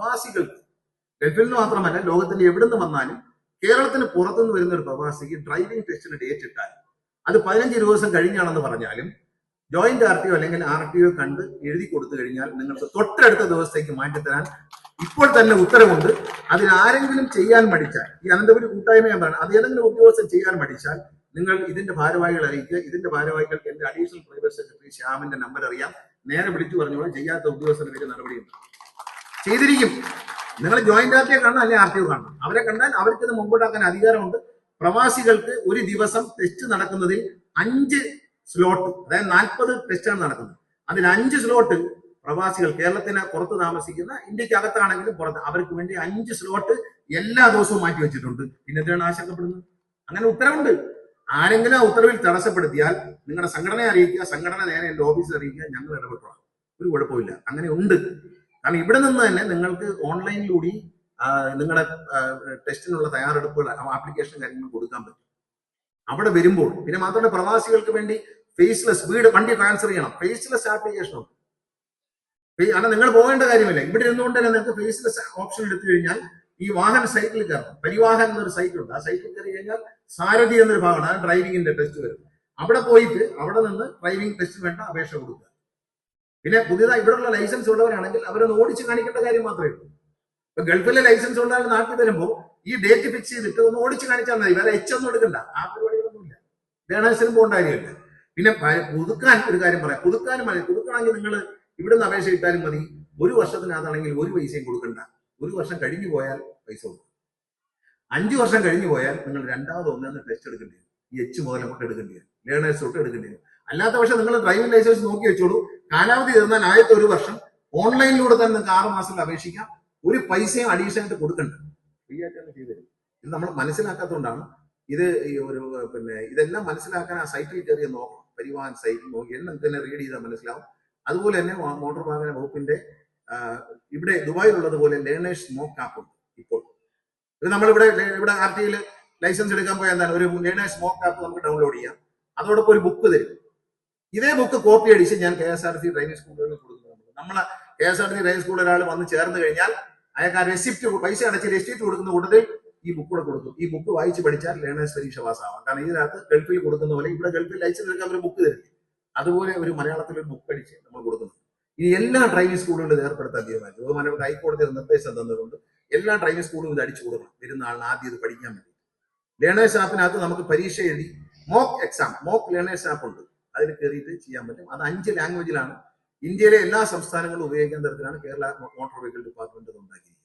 പ്രവാസികൾക്ക് ഗൾഫിൽ നിന്ന് മാത്രമല്ല ലോകത്തിൽ എവിടെ നിന്ന് വന്നാലും കേരളത്തിന് പുറത്തുനിന്ന് വരുന്ന ഒരു പ്രവാസിക്ക് ഡ്രൈവിംഗ് ടെസ്റ്റിന് ഡേറ്റ് ഇട്ടാൽ അത് പതിനഞ്ച് ദിവസം കഴിഞ്ഞാണെന്ന് പറഞ്ഞാലും ജോയിന്റ് ആർ ടി ഒ അല്ലെങ്കിൽ ആർ ടി ഒ കണ്ട് എഴുതി കൊടുത്തു കഴിഞ്ഞാൽ നിങ്ങൾക്ക് തൊട്ടടുത്ത ദിവസത്തേക്ക് മാറ്റിത്തരാൻ ഇപ്പോൾ തന്നെ ഉത്തരവുണ്ട്. അതിൽ ആരെങ്കിലും ചെയ്യാൻ മടിച്ചാൽ ഈ അനന്തപുരി കൂട്ടായ്മ എന്താണ് അത് ഏതെങ്കിലും ഉദ്യോഗസ്ഥൻ ചെയ്യാൻ മടിച്ചാൽ നിങ്ങൾ ഇതിന്റെ ഭാരവാഹികൾ അറിയിക്കുക. ഇതിന്റെ ഭാരവാഹികൾക്ക് എന്റെ അഡീഷണൽ പ്രൈവറ്റ് സെക്രട്ടറി ശ്യാമിന്റെ നമ്പർ അറിയാം. നേരെ വിളിച്ചു പറഞ്ഞോളൂ. ചെയ്യാത്ത ഉദ്യോഗസ്ഥനെതിരെ നടപടിയുണ്ട്. ചെയ്തിരിക്കും. നിങ്ങൾ ജോയിന്റ് ആർട്ടിയെ കാണണം അല്ലെങ്കിൽ ആർ ടി ഒ കാണണം. അവരെ കണ്ടാൽ അവർക്ക് ഇത് മുമ്പോട്ടാക്കാൻ അധികാരമുണ്ട്. പ്രവാസികൾക്ക് ഒരു ദിവസം ടെസ്റ്റ് നടക്കുന്നതിൽ അഞ്ച് സ്ലോട്ട് അതായത് നാൽപ്പത് ടെസ്റ്റാണ് നടക്കുന്നത്. അതിൽ അഞ്ച് സ്ലോട്ട് പ്രവാസികൾ കേരളത്തിന് പുറത്ത് താമസിക്കുന്ന ഇന്ത്യയ്ക്ക് അകത്താണെങ്കിലും പുറത്ത്. അവർക്ക് വേണ്ടി അഞ്ച് സ്ലോട്ട് എല്ലാ ദിവസവും മാറ്റി വെച്ചിട്ടുണ്ട്. പിന്നെ എന്തിനാണ് ആശങ്കപ്പെടുന്നത്? അങ്ങനെ ഉത്തരവുണ്ട്. ആരെങ്കിലും ഉത്തരവിൽ തടസ്സപ്പെടുത്തിയാൽ നിങ്ങളുടെ സംഘടനയെ അറിയിക്കുക സംഘടന നേരെ എന്റെ ഓഫീസിൽ അറിയിക്കുക ഞങ്ങൾ ഇടപെട്ടോളാം. ഒരു കുഴപ്പമില്ല അങ്ങനെ ഉണ്ട്. കാരണം ഇവിടെ നിന്ന് തന്നെ നിങ്ങൾക്ക് ഓൺലൈനിലൂടെ നിങ്ങളുടെ ടെസ്റ്റിനുള്ള തയ്യാറെടുപ്പുകൾ ആപ്ലിക്കേഷൻ കാര്യങ്ങൾ കൊടുക്കാൻ പറ്റും. അവിടെ വരുമ്പോൾ പിന്നെ മാത്രമല്ല പ്രവാസികൾക്ക് വേണ്ടി ഫേസ്ലെസ് വീട് വണ്ടി ട്രാൻസ്ഫർ ചെയ്യണം. ഫേസ്ലെസ് ആപ്ലിക്കേഷൻ ഉണ്ട്. കാരണം നിങ്ങൾ പോകേണ്ട കാര്യമില്ല. ഇവിടെ ഇരുന്നുകൊണ്ട് തന്നെ നിങ്ങൾക്ക് ഫേസ്ലെസ് ഓപ്ഷൻ എടുത്തു കഴിഞ്ഞാൽ ഈ വാഹന സൈറ്റിൽ കയറണം. പരിവാഹൻ എന്നൊരു സൈക്കിൾ ഉണ്ട്. ആ സൈക്കിൾ കയറി കഴിഞ്ഞാൽ സാരഥി എന്നൊരു ഭാഗമാണ്. ആ ഡ്രൈവിംഗിന്റെ ടെസ്റ്റ് വരും അവിടെ പോയിട്ട് അവിടെ നിന്ന് ഡ്രൈവിംഗ് ടെസ്റ്റ് വേണ്ട അപേക്ഷ കൊടുക്കുക. പിന്നെ പുതിയതായി ഇവിടെയുള്ള ലൈസൻസ് ഉള്ളവരാണെങ്കിൽ അവരൊന്ന് ഓടിച്ച് കാണിക്കേണ്ട കാര്യം മാത്രമേ ഉള്ളൂ. ഇപ്പൊ ഗൾഫിലെ ലൈസൻസ് ഉണ്ടാകുന്ന നാട്ടിൽ വരുമ്പോൾ ഈ ഡേറ്റ് ഫിക്സ് ചെയ്തിട്ട് ഒന്ന് ഓടിച്ച് കാണിച്ചാൽ മതി. വേറെ എച്ച് ഒന്നും എടുക്കണ്ട. ആ പരിപാടികളൊന്നുമില്ല. ലേണേഴ്സിനും പോകേണ്ട കാര്യമില്ല. പിന്നെ പുതുക്കാൻ ഒരു കാര്യം പറയാം. പുതുക്കാനും മതി. പുതുക്കണമെങ്കിൽ നിങ്ങൾ ഇവിടുന്ന് അപേക്ഷ ഇട്ടാലും മതി. ഒരു വർഷത്തിനകത്താണെങ്കിൽ ഒരു പൈസയും കൊടുക്കണ്ട. ഒരു വർഷം കഴിഞ്ഞു പോയാൽ പൈസ കൊടുക്കും. അഞ്ചു വർഷം കഴിഞ്ഞു പോയാൽ നിങ്ങൾ രണ്ടാമത് ഒന്നെന്ന് ടെസ്റ്റ് എടുക്കേണ്ടി വരും. ഈ എച്ച് മുതൽ നമുക്ക് എടുക്കേണ്ടി വരും. ലേണേഴ്സ് തൊട്ട് എടുക്കേണ്ടി വരും. അല്ലാത്ത പക്ഷേ നിങ്ങൾ ഡ്രൈവിംഗ് ലൈസൻസ് നോക്കി വെച്ചോളൂ. കാലാവധി തീർന്നാൽ ആദ്യത്തെ ഒരു വർഷം ഓൺലൈനിലൂടെ തന്നെ നിങ്ങൾക്ക് ആറ് മാസത്തിൽ അപേക്ഷിക്കാം. ഒരു പൈസയും അഡീഷണൽ ആയിട്ട് കൊടുക്കണ്ട. ഫ്രീ ആയിട്ട് ചെയ്തത് ചെയ്തു തരും. ഇത് നമ്മൾ മനസ്സിലാക്കാത്തതുകൊണ്ടാണ് ഇത് ഈ ഒരു പിന്നെ ഇതെല്ലാം മനസ്സിലാക്കാൻ ആ സൈറ്റിൽ കയറി നോക്കണം. പരിവാഹൻ സൈറ്റിൽ നോക്കി എല്ലാം തന്നെ റീഡ് ചെയ്താൽ മനസ്സിലാവും. അതുപോലെ തന്നെ മോട്ടോർ വാഹന വകുപ്പിന്റെ ഇവിടെ ദുബായിൽ ദുബായിലുള്ളതുപോലെ ലേണേഴ്സ് മോക്ക് ആപ്പ് ഉണ്ട് ഇപ്പോൾ. ഇത് നമ്മളിവിടെ ഇവിടെ ആർ ടിയിൽ ലൈസൻസ് എടുക്കാൻ പോയാൽ എന്താണ്? ഒരു ലേണേഴ്സ് മോക്ക് ആപ്പ് നമുക്ക് ഡൗൺലോഡ് ചെയ്യാം. അതോടൊപ്പം ഒരു ബുക്ക് തരും. ഇതേ ബുക്ക് കോപ്പി അടിച്ച് ഞാൻ K S R C driving സ്കൂളുകളിൽ കൊടുക്കുന്നുണ്ട്. നമ്മൾ K S R C driving സ്കൂളിൽ ഒരാൾ വന്ന് ചേർന്ന് കഴിഞ്ഞാൽ അയാൾക്ക് ആ റെസിപ്റ്റ് പൈസ അടച്ച് റെസിപ്റ്റ് കൊടുക്കുന്ന കൂട്ടത്തിൽ ഈ ബുക്ക് കൂടെ കൊടുക്കും. ഈ ബുക്ക് വായിച്ച് പഠിച്ചാൽ ലേണേഴ്സ് പരീക്ഷ പാസ്സാവാം കാരണം ഇതിനകത്ത് ഗൾഫിൽ കൊടുക്കുന്ന പോലെ ഇവിടെ ഗൾഫിൽ ലൈസൻസ് എടുക്കാൻ ഒരു ബുക്ക് തരും അതുപോലെ ഒരു മലയാളത്തിൽ ഒരു ബുക്ക് അടിച്ച് നമ്മൾ കൊടുക്കുന്നു ഇനി എല്ലാ ഡ്രൈവിംഗ് സ്കൂളുകളിൽ ഏർപ്പെടുത്താൻ തീരുമാനിച്ചു. ബഹുമാനപ്പെട്ട ഹൈക്കോടതി നിർദ്ദേശം തന്നതുകൊണ്ട് എല്ലാ ഡ്രൈവിംഗ് സ്കൂളും ഇത് അടിച്ചു കൊടുക്കണം. വരുന്ന ആളിന് ആദ്യം ഇത് പഠിക്കാൻ വേണ്ടി ലേണേഴ്സ് ആപ്പിനകത്ത് നമുക്ക് പരീക്ഷ എഴുതി mock exam mock learners app ഉണ്ട്. അതിൽ കയറിയിട്ട് ചെയ്യാൻ പറ്റും. അത് അഞ്ച് ലാംഗ്വേജിലാണ് ഇന്ത്യയിലെ എല്ലാ സംസ്ഥാനങ്ങളും ഉപയോഗിക്കുന്ന തരത്തിലാണ് കേരള മോട്ടോർ വെഹിക്കിൾ ഡിപ്പാർട്ട്മെന്റ് ഉണ്ടാക്കിയത്